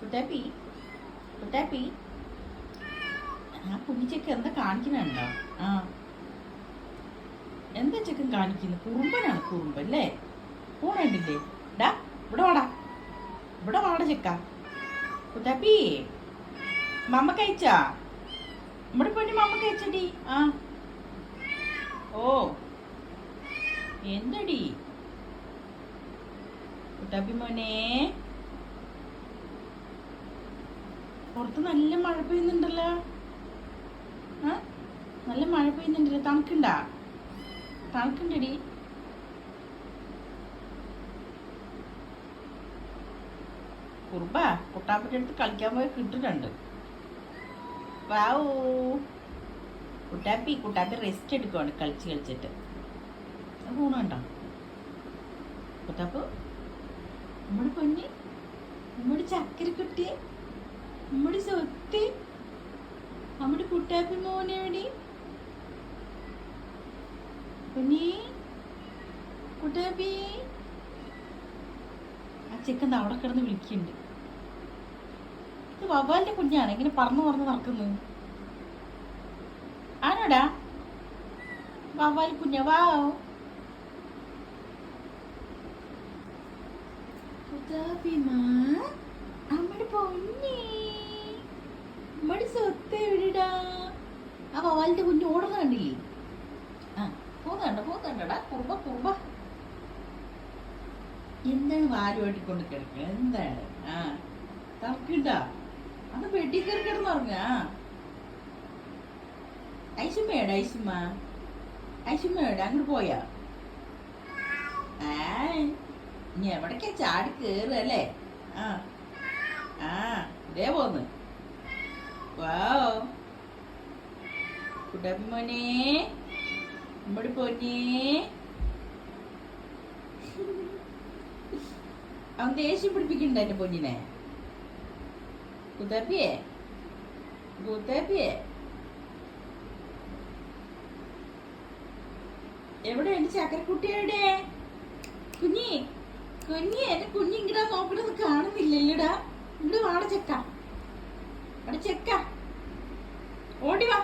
കുട്ടാപ്പി കുട്ടാപ്പി ആ കുഞ്ഞിച്ചക്ക് എന്താ കാണിക്കുന്നുണ്ടോ? ആ. എന്താ ചെക്കൻ കാണിക്കുന്നത്? കുറുമ്പനാണ് കുറുമ്പ് അല്ലേ? പോണണ്ടില്ലേ? ഡാ ഇവിടെ വാടാ. ഇവിടെ വാട ചെക്ക. കുട്ടാപ്പി മമ്മ കഴിച്ചാ? നമ്മുടെ പൊന്നു മമ്മ കഴിച്ചടി. ആ. ഓ. എന്തടി? കുട്ടാപ്പി മോനെ? പുറത്ത് നല്ല മഴ പെയ്യുന്നുണ്ടല്ലോ. നല്ല മഴ പെയ്യുന്നുണ്ടല്ലോ. തണുക്കുണ്ടാ? തണുക്കുണ്ടടി. കുറുമ്പ കുട്ടാപ്പിന്റെ അടുത്ത് കളിക്കാൻ പോയി കിട്ടുന്നുണ്ട് വാവൂ. കുട്ടാപ്പി കുട്ടാപ്പി റെസ്റ്റ് എടുക്കുവാണ് കളിച്ച് കളിച്ചിട്ട്. ഊണുണ്ടോ കുട്ടാപ്പു നമ്മുടെ പൊന്നി നമ്മുടെ ചക്കര കുട്ടി നമ്മുടെ സ്വത്ത്? നമ്മുടെ കുട്ടാപ്പി മോനെവിടെ കുഞ്ഞി കുട്ടാപ്പി. ആ അവിടെ കിടന്ന് വിളിക്കുന്നുണ്ട്. ഇത് വവ്വാലിന്റെ കുഞ്ഞാണ്? ഇങ്ങനെ പറന്ന് പറന്ന് നടക്കുന്നത്. ആരോടാ? വവ്വാൽ കുഞ്ഞ വാവോ പൊന്നി. അമ്മടെ സ്വത്ത് എവിടെടാ? ആ വവാലിന്റെ കുഞ്ഞ് ഓടുന്ന കണ്ടില്ലേ? ആ പോന്നണ്ട പോന്നണ്ടടാ കുറുമ്പ കുറുമ്പ. എന്താണ് വാരുമായിട്ട് കൊണ്ട് കിടക്കുക എന്താണ്? ആ തറക്കണ്ട അത് വെട്ടി കയറി കിടന്നുറങ്ങ ഐശുമ്മയോട് ഐശുമ്മ? ഐശുമ്മയോട് അങ്ങോട്ട് പോയാ? ആ ഇനി എവിടേക്കാ ചാടി കേറുകയല്ലേ ആ ആ ഇതേ പോന്ന്. വാവ്. കുട്ടപ്പി മോനെ. നമ്മുടെ പൊന്നേ. അവൻ ദേഷ്യം പിടിപ്പിക്കണ്ട എന്റെ പൊന്നിനെ. കുത്തപ്പിയേ കുത്തപ്പിയേ എവിടെ എന്റെ ചക്കരക്കുട്ടി എവിടെ കുഞ്ഞി കുഞ്ഞി എന്റെ കുഞ്ഞിങ്ങടാ നോക്കണത് കാണുന്നില്ലല്ലോടാ. ഇവിടെ വാട ചെക്ക. അവിടെ ചെക്ക. ஓடி வா